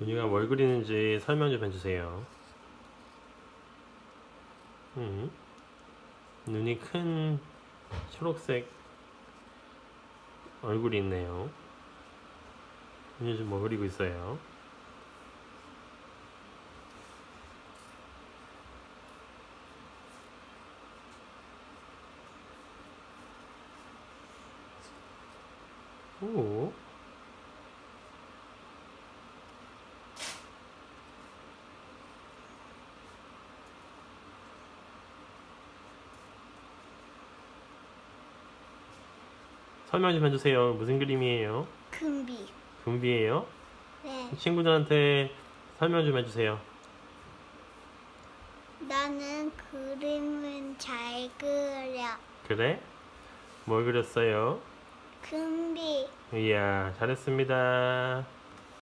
윤희가 뭘 그리는지 설명 좀 해주세요. 음. 눈이 큰 초록색 얼굴이 있네요. 윤희 지금 뭐 그리고 있어요? 오. 설명 좀 해주세요. 무슨 그림이에요? 금비. 금비예요? 네. 친구들한테 설명 좀 해주세요. 나는 그림은 잘 그려. 그래? 뭘 그렸어요? 금비. 이야, 잘했습니다.